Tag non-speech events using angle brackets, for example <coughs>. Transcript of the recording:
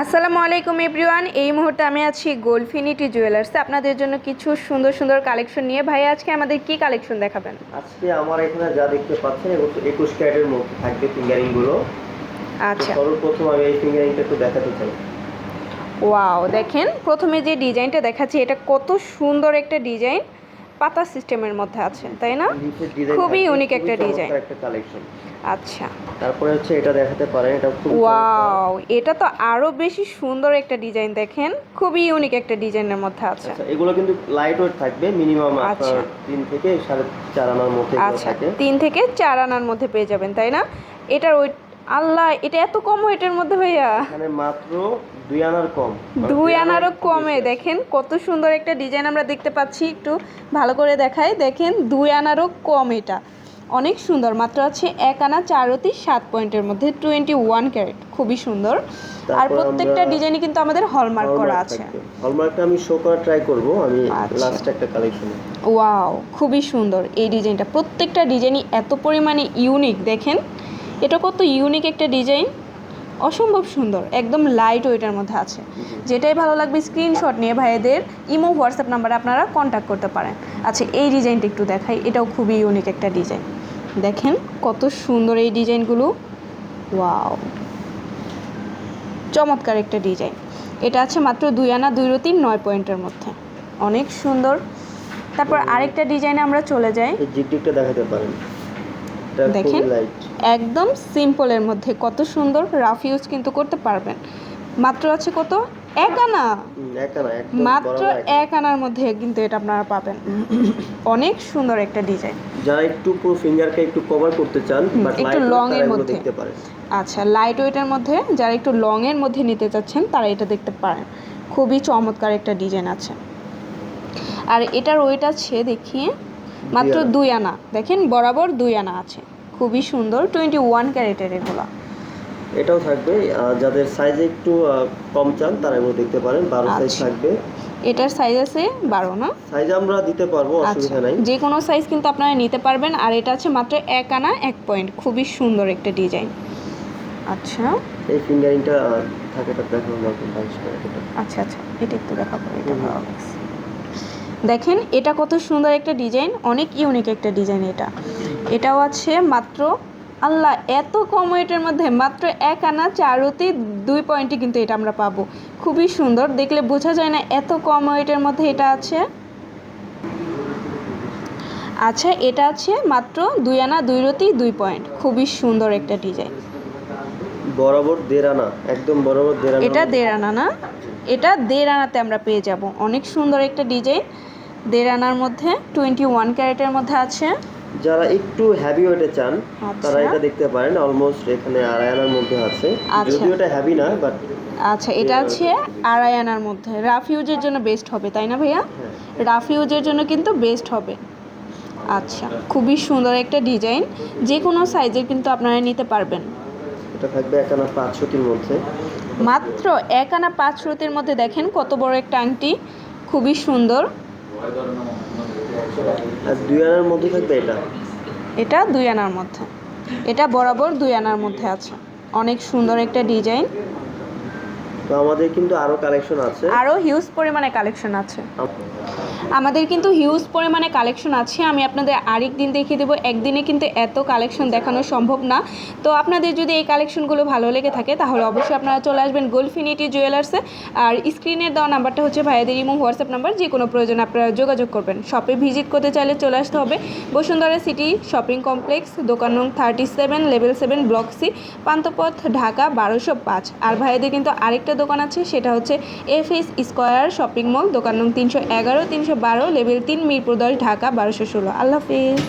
আসসালামু আলাইকুম এভরিওয়ান। এই মুহূর্তে আমি আছি গোলফিনিটি জুয়েলার্সে আপনাদের জন্য কিছু সুন্দর সুন্দর কালেকশন নিয়ে। ভাই আজকে আমাদের কি কালেকশন দেখাবেন? আজকে আমার এখানে যা দেখতে পাচ্ছেন এগুলো একুশ ক্যারেটের মধ্যে থাকবে ফিঙ্গারিংগুলো আচ্ছা সর্বপ্রথম আমি এই ফিঙ্গারিংটা একটু দেখাতে চাই। ওয়াও দেখেন প্রথমে যে ডিজাইনটা দেখাচ্ছি এটা কত সুন্দর একটা ডিজাইন। পাতা সিস্টেমের মধ্যে আছে তাই না? খুবই ইউনিক একটা ডিজাইন একটা কালেকশন আচ্ছা। তারপরে হচ্ছে এটা দেখাতে পারেন এটা খুব ওয়াও এটা তো আরও বেশি সুন্দর একটা ডিজাইন দেখেন খুবই ইউনিক একটা ডিজাইনের মধ্যে আছে। আচ্ছা এগুলো কিন্তু লাইট ওয়েট থাকবে মিনিমাম আচ্ছা। আপনার তিন থেকে সাড়ে চার আনার মধ্যে আচ্ছা থাকে। তিন থেকে চার আনার মধ্যে পেয়ে যাবেন তাই না? এটার ওই আল্লাহ এটা এত কম ওয়েটের মধ্যে ভাইয়া। এখানে মাত্র দুই আনার কম। মানে দুই আনারও কমে দেখেন কত সুন্দর একটা ডিজাইন আমরা দেখতে পাচ্ছি একটু ভালো করে দেখাই। দেখেন দুই আনারও কম এটা। অনেক সুন্দর মাত্র আছে এক আনা চারতি সাত পয়েন্টের মধ্যে টোয়েন্টি ওয়ান ক্যারেট খুবই সুন্দর। আর প্রত্যেকটা ডিজাইনই কিন্তু আমাদের হলমার্ক করা আছে। হলমার্কটা আমি শো করার ট্রাই করব আমি আচ্ছা। লাস্ট একটা কালেকশন ওয়াও খুবই সুন্দর এই ডিজাইনটা প্রত্যেকটা ডিজাইনই এত পরিমাণে ইউনিক দেখেন। এটা কত ইউনিক একটা ডিজাইন অসম্ভব সুন্দর একদম লাইট ওয়েটের মধ্যে আছে। যেটাই ভালো লাগবে স্ক্রিনশট নিয়ে ভাইদের ইমো হোয়াটসঅ্যাপ নাম্বারে আপনারা কন্ট্যাক্ট করতে পারেন। আচ্ছা এই ডিজাইনটা একটু দেখাই এটাও খুবই ইউনিক একটা ডিজাইন দেখেন কত সুন্দর এই ডিজাইনগুলো ওয়াও চমৎকার একটা ডিজাইন এটা আছে মাত্র দুই আনা দুই রতি নয় পয়েন্টের মধ্যে। অনেক সুন্দর। তারপর আরেকটা ডিজাইনে আমরা চলে যাই। দেখাতে পারেন। দেখেন। একদম সিম্পলের মধ্যে। কত সুন্দর রাফ ইউজ কিন্তু করতে পারবেন। মাত্র আছে কত? এক আনা এক আনা একদম মাত্র এক। আনার মধ্যে কিন্তু এটা আপনারা পাবেন। <coughs> অনেক সুন্দর একটা ডিজাইন যারা একটু পুরো ফিঙ্গারকে একটু কভার করতে চান বাট একটু লং এর মধ্যে। আচ্ছা লাইট ওয়েটের মধ্যে যারা একটু লং এর মধ্যে নিতে চাচ্ছেন তারা এটা দেখতে পারেন। খুবই চমৎকার একটা ডিজাইন আছে। আর এটার ওয়েট আছে দেখিয়ে মাত্র দুই আনা। দেখেন বরাবর দুই আনা আছে। খুবই সুন্দর টোয়েন্টি ওয়ান ক্যারেটের এগুলো। এটাও থাকবে যাদের সাইজ একটু কম চান তারা এগুলো দেখতে পারেন বারো সাইজ আচ্ছা। থাকবে। এটার সাইজ আছে বারো না? সাইজ আমরা দিতে পারব আচ্ছা। অসুবিধা নাই। যে কোনো সাইজ কিন্তু আপনারা নিতে পারবেন আর এটা আছে মাত্র এক আনা এক পয়েন্ট খুবই সুন্দর একটা ডিজাইন আচ্ছা। এই ফিঙ্গারিংটা থাকে এটা দেখো আমরা বাইশ করে এটা আচ্ছা আচ্ছা। এটা একটু দেখাবো এটা ভালো দেখেন এটা কত সুন্দর একটা ডিজাইন অনেক ইউনিক একটা ডিজাইন এটা। এটাও আছে মাত্র আল্লাহ এত কম ওয়েটের মধ্যে মাত্র এক আনা চারতি দুই পয়েন্টে কিন্তু এটা আমরা পাবো। খুবই সুন্দর দেখলে বোঝা যায় না এত কম ওয়েটের মধ্যে এটা আছে। আচ্ছা এটা আছে মাত্র দুই আনা দুই রতি দুই পয়েন্ট খুবই সুন্দর একটা ডিজাইন বরাবর দেড় আনা একদম বরাবর দেড় আনা। এটা দেড় আনা না এটা দেড় আনাতে আমরা পেয়ে যাব। অনেক সুন্দর একটা ডিজাইন দেড় আনার মধ্যে টোয়েন্টি ওয়ান ক্যারেটের মধ্যে আছে। যারা একটু হ্যাভি ওয়েটে চান আচ্ছা। তারা এটা দেখতে পারেন অলমোস্ট এখানে আড়াই মধ্যে আছে। আচ্ছা। যদিও এটা হ্যাভি না বাট আচ্ছা এটা আছে আড়াই আনার মধ্যে। রাফ ইউজের জন্য বেস্ট হবে তাই না ভাইয়া? হ্যাঁ। রাফ ইউজের জন্য কিন্তু বেস্ট হবে। আচ্ছা খুবই সুন্দর একটা ডিজাইন যে কোনো সাইজের কিন্তু আপনারা নিতে পারবেন। এটা থাকবে এক আনা পাঁচশোটির মধ্যে। মাত্র এক আনা পাঁচ রতির মধ্যে দেখেন কত বড় একটা আংটি। খুবই সুন্দর। আর দুই আনার মধ্যে থাকবে এটা? এটা দুই আনার মধ্যে। এটা বরাবর দুই আনার মধ্যে আছে। অনেক সুন্দর একটা ডিজাইন। তো আমাদের কিন্তু আরও কালেকশন আছে। আরও হিউজ পরিমাণে কালেকশন আছে। আমাদের কিন্তু হিউজ পরিমাণে কালেকশন আছে। আমি আপনাদের আরেক দিন দেখিয়ে দেবো। একদিনে কিন্তু এত কালেকশন দেখানো সম্ভব না। তো আপনাদের যদি এই কালেকশনগুলো ভালো লেগে থাকে, তাহলে অবশ্যই আপনারা চলে আসবেন গোলফিনিটি জুয়েলার্সে আর স্ক্রিনের দেওয়া নাম্বারটা হচ্ছে ভাইয়াদের ইমো হোয়াটসঅ্যাপ নাম্বার যে কোনো প্রয়োজন আপনারা যোগাযোগ করবেন। শপে ভিজিট করতে চাইলে চলে আসতে হবে। বসুন্ধরা সিটি শপিং কমপ্লেক্স দোকান নং thirty seven level seven block C Panthapath Dhaka, বারোশো পাঁচ। আর ভাইয়াদের কিন্তু আরেকটা দোকান আছে, সেটা হচ্ছে F S square shopping mall দোকান নং তিনশো এগারো, তিনশো বারো লেভেল তিন মিরপুর দশ ঢাকা বারোশো ষোলো। আল্লাহ হাফিজ।